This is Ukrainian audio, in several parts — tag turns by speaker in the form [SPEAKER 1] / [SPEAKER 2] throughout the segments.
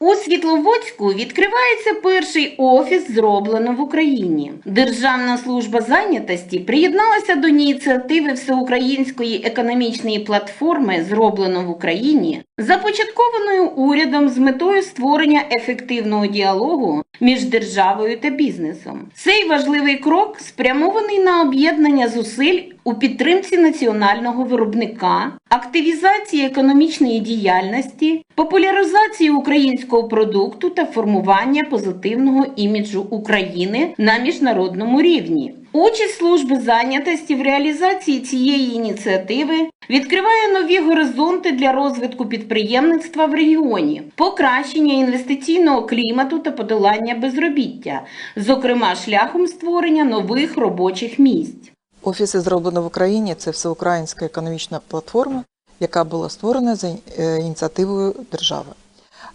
[SPEAKER 1] У Світловодську відкривається перший офіс зроблено в Україні. Державна служба зайнятості приєдналася до ініціативи всеукраїнської економічної платформи Зроблено в Україні, започаткованою урядом з метою створення ефективного діалогу між державою та бізнесом. Цей важливий крок спрямований на об'єднання зусиль у підтримці національного виробника, активізації економічної діяльності, популяризації українського продукту та формування позитивного іміджу України на міжнародному рівні. Участь служби зайнятості в реалізації цієї ініціативи відкриває нові горизонти для розвитку підприємництва в регіоні, покращення інвестиційного клімату та подолання безробіття, зокрема шляхом створення нових робочих місць.
[SPEAKER 2] Офіси зроблено в Україні це всеукраїнська економічна платформа, яка була створена за е, ініціативою держави.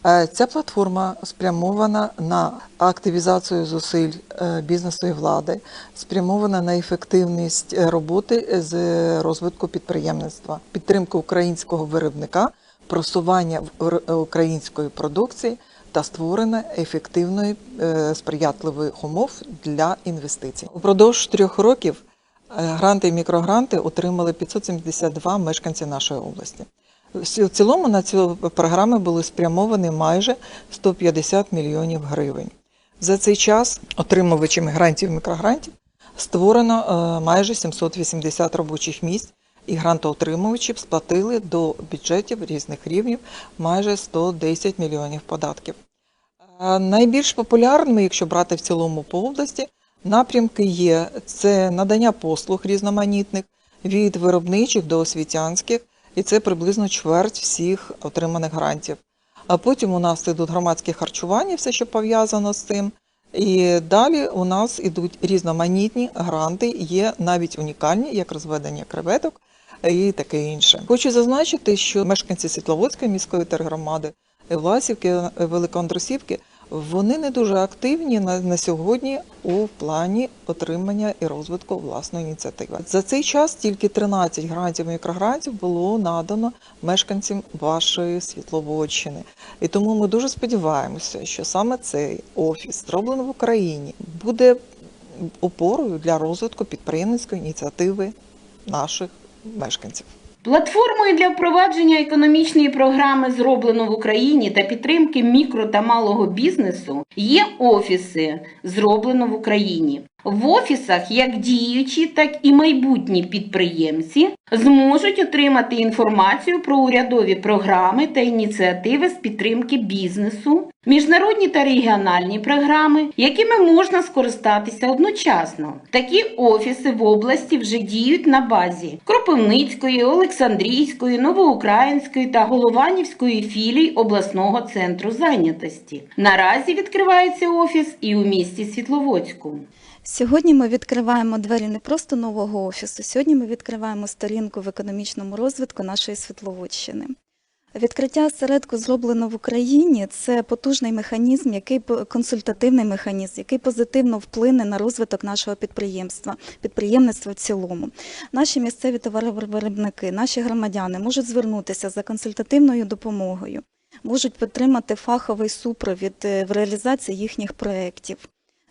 [SPEAKER 2] Е, Ця платформа спрямована на активізацію зусиль е, бізнесу і влади, спрямована на ефективність е, роботи з розвитку підприємництва, підтримку українського виробника, просування української продукції та створення ефективної сприятливих умов для інвестицій. Упродовж трьох років гранти і мікрогранти отримали 572 мешканці нашої області. В цілому на цю програму були спрямовані майже 150 мільйонів гривень. За цей час отримувачами грантів і мікрогрантів створено е, майже 780 робочих місць, і грантоотримувачі сплатили до бюджетів різних рівнів майже 110 мільйонів податків. Е, Найбільш популярними, якщо брати в цілому по області, напрямки є це надання послуг різноманітних від виробничих до освітянських, і це приблизно чверть всіх отриманих грантів. А потім у нас ідуть громадські харчування, все, що пов'язано з цим. І далі у нас ідуть різноманітні гранти, є навіть унікальні, як розведення креветок і таке інше. Хочу зазначити, що мешканці Світловодської міської тергромади, Власівки, Великоандрусівки, вони не дуже активні на, на сьогодні у плані отримання і розвитку власної ініціативи. За цей час тільки 13 грантів і мікрогрантів було надано мешканцям вашої Світловодщини. І тому ми дуже сподіваємося, що саме цей офіс, зроблено в Україні, буде опорою для розвитку підприємницької ініціативи наших мешканців.
[SPEAKER 1] Платформою для впровадження економічної програми зроблено в Україні та підтримки мікро та малого бізнесу є офіси зроблено в Україні. В офісах як діючі, так і майбутні підприємці зможуть отримати інформацію про урядові програми та ініціативи з підтримки бізнесу, міжнародні та регіональні програми, якими можна скористатися одночасно. Такі офіси в області вже діють на базі Кропивницької, Олександрійської, Новоукраїнської та Голованівської філій обласного центру зайнятості. Наразі відкривається офіс і у місті Світловодську.
[SPEAKER 3] Сьогодні ми відкриваємо двері не просто нового офісу. Сьогодні ми відкриваємо сторінку в економічному розвитку нашої Світловодщини. Відкриття осередку зроблено в Україні це потужний механізм, який консультативний механізм, який позитивно вплине на розвиток нашого підприємства, підприємництва в цілому. Наші місцеві товаровиробники, наші громадяни можуть звернутися за консультативною допомогою, можуть підтримати фаховий супровід е, в реалізації їхніх проєктів.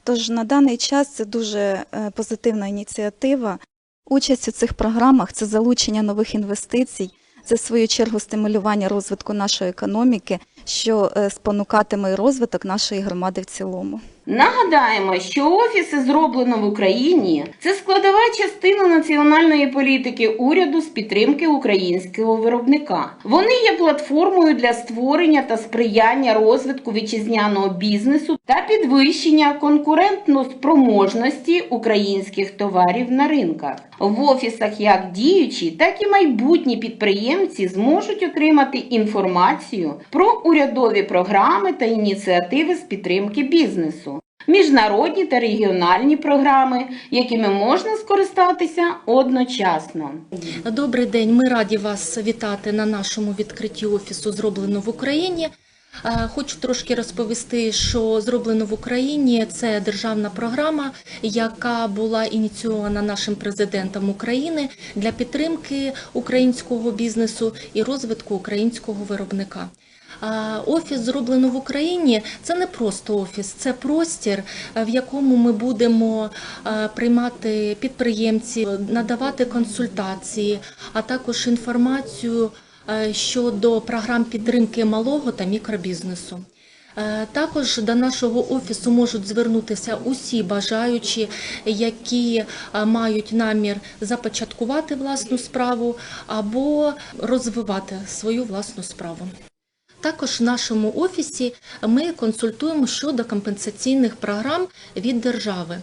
[SPEAKER 3] Тож на даний час це дуже е, позитивна ініціатива. Участь у цих програмах це залучення нових інвестицій, це свою чергу стимулювання розвитку нашої економіки, що е, спонукатиме розвиток нашої громади в цілому.
[SPEAKER 1] Нагадаємо, що офіси зроблено в Україні це складова частина національної політики уряду з підтримки українського виробника. Вони є платформою для створення та сприяння розвитку вітчизняного бізнесу та підвищення конкурентноспроможності українських товарів на ринках. В офісах як діючі, так і майбутні підприємці зможуть отримати інформацію про урядові програми та ініціативи з підтримки бізнесу. Міжнародні та регіональні програми, якими можна скористатися одночасно.
[SPEAKER 4] Добрий день. Ми раді вас вітати на нашому відкритті офісу зроблено в Україні. Хочу трошки розповісти, що зроблено в Україні це державна програма, яка була ініційована нашим президентом України для підтримки українського бізнесу і розвитку українського виробника. Офіс зроблено в Україні. Це не просто офіс, це простір, е, в якому ми будемо е, приймати підприємців, надавати консультації, а також інформацію е, щодо програм підтримки малого та мікробізнесу. Також до нашого офісу можуть звернутися усі бажаючі, які мають намір започаткувати власну справу або розвивати свою власну справу. Також в нашому офісі ми консультуємо щодо компенсаційних програм від держави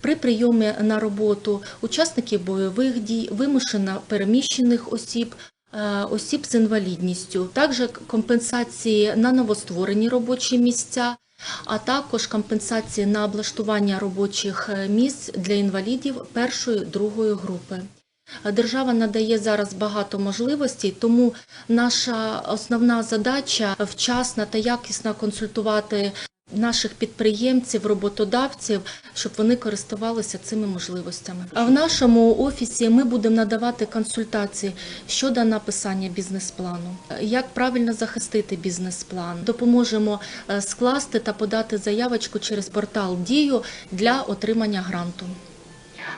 [SPEAKER 4] при прийомі на роботу учасників бойових дій, вимушено переміщених осіб, е, осіб з інвалідністю, також компенсації на новостворені робочі місця, а також компенсації на облаштування робочих е, місць для інвалідів першої другої групи. Держава надає зараз багато можливостей, тому наша основна задача вчасно та якісно консультувати наших підприємців, роботодавців, щоб вони користувалися цими можливостями. А в нашому офісі ми будемо надавати консультації щодо написання бізнес-плану, як правильно захистити бізнес-план. Допоможемо е, скласти та подати заявочку через портал Дію для отримання гранту.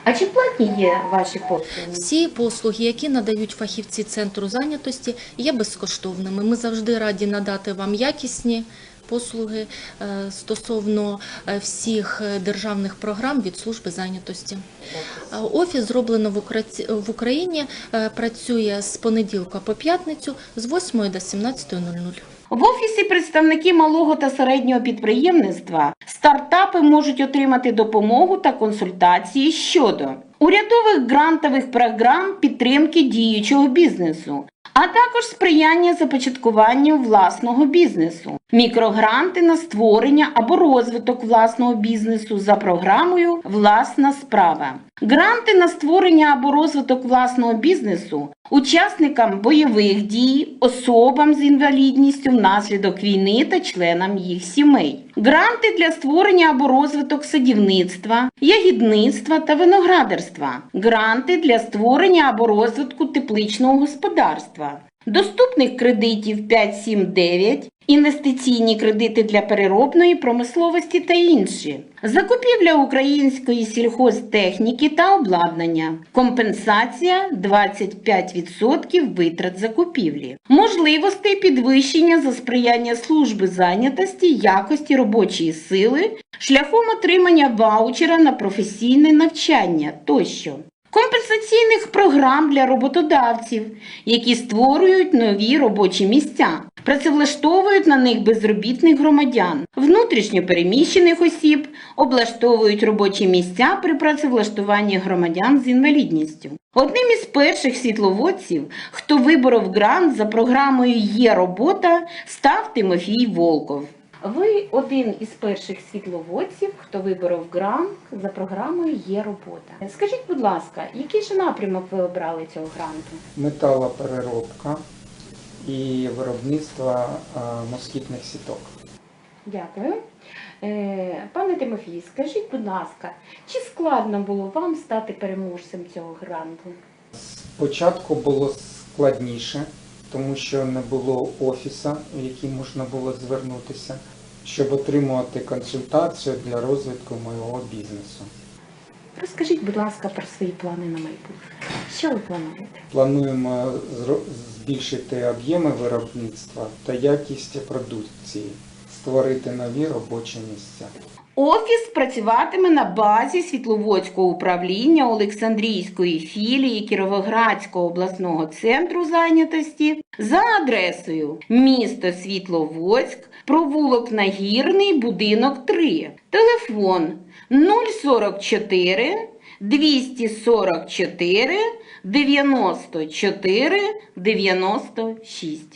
[SPEAKER 1] А чи платні є ваші послуги?
[SPEAKER 4] Всі послуги, які надають фахівці центру зайнятості, є безкоштовними. Ми завжди раді надати вам якісні послуги е, стосовно е, всіх е, державних програм від служби зайнятості. Офіс зроблено в Укра- в Україні, працює з понеділка по п'ятницю з 8 до 17.00.
[SPEAKER 1] В офісі представники малого та середнього підприємництва. Стартапи можуть отримати допомогу та консультації щодо урядових грантових програм підтримки діючого бізнесу, а також сприяння започаткуванню власного бізнесу, мікрогранти на створення або розвиток власного бізнесу за програмою Власна справа, гранти на створення або розвиток власного бізнесу учасникам бойових дій, особам з інвалідністю внаслідок війни та членам їх сімей, гранти для створення або розвиток садівництва, ягідництва та виноградарства, гранти для створення або розвитку тепличного господарства. Доступних кредитів 579, інвестиційні кредити для переробної промисловості та інші, закупівля української сільхозтехніки та обладнання, компенсація 25% витрат закупівлі, можливості підвищення за сприяння служби зайнятості якості робочої сили шляхом отримання ваучера на професійне навчання тощо компенсаційних програм для роботодавців, які створюють нові робочі місця, працевлаштовують на них безробітних громадян, внутрішньо переміщених осіб, облаштовують робочі місця при працевлаштуванні громадян з інвалідністю. Одним із перших світловодців, хто виборов грант за програмою Є робота, став Тимофій Волков. Ви один із перших світловодців, хто виборов грант за програмою Є робота. Скажіть, будь ласка, який же напрямок ви обрали цього гранту?
[SPEAKER 5] металопереробка і виробництво е, москітних сіток.
[SPEAKER 1] Дякую. Е, Пане Тимофій, скажіть, будь ласка, чи складно було вам стати переможцем цього гранту?
[SPEAKER 5] Спочатку було складніше, тому що не було офісу, в який можна було звернутися, щоб отримувати консультацію для розвитку моєго бізнесу.
[SPEAKER 1] Розкажіть, будь ласка, про свої плани на майбутнє. Що ви плануєте?
[SPEAKER 5] Плануємо збільшити об'єми виробництва та якість продукції, створити нові робочі місця.
[SPEAKER 1] Офіс працюватиме на базі Світловодського управління Олександрійської філії Кіровоградського обласного центру зайнятості за адресою місто Світловодськ, провулок Нагірний, будинок 3. Телефон 044 244 94 96.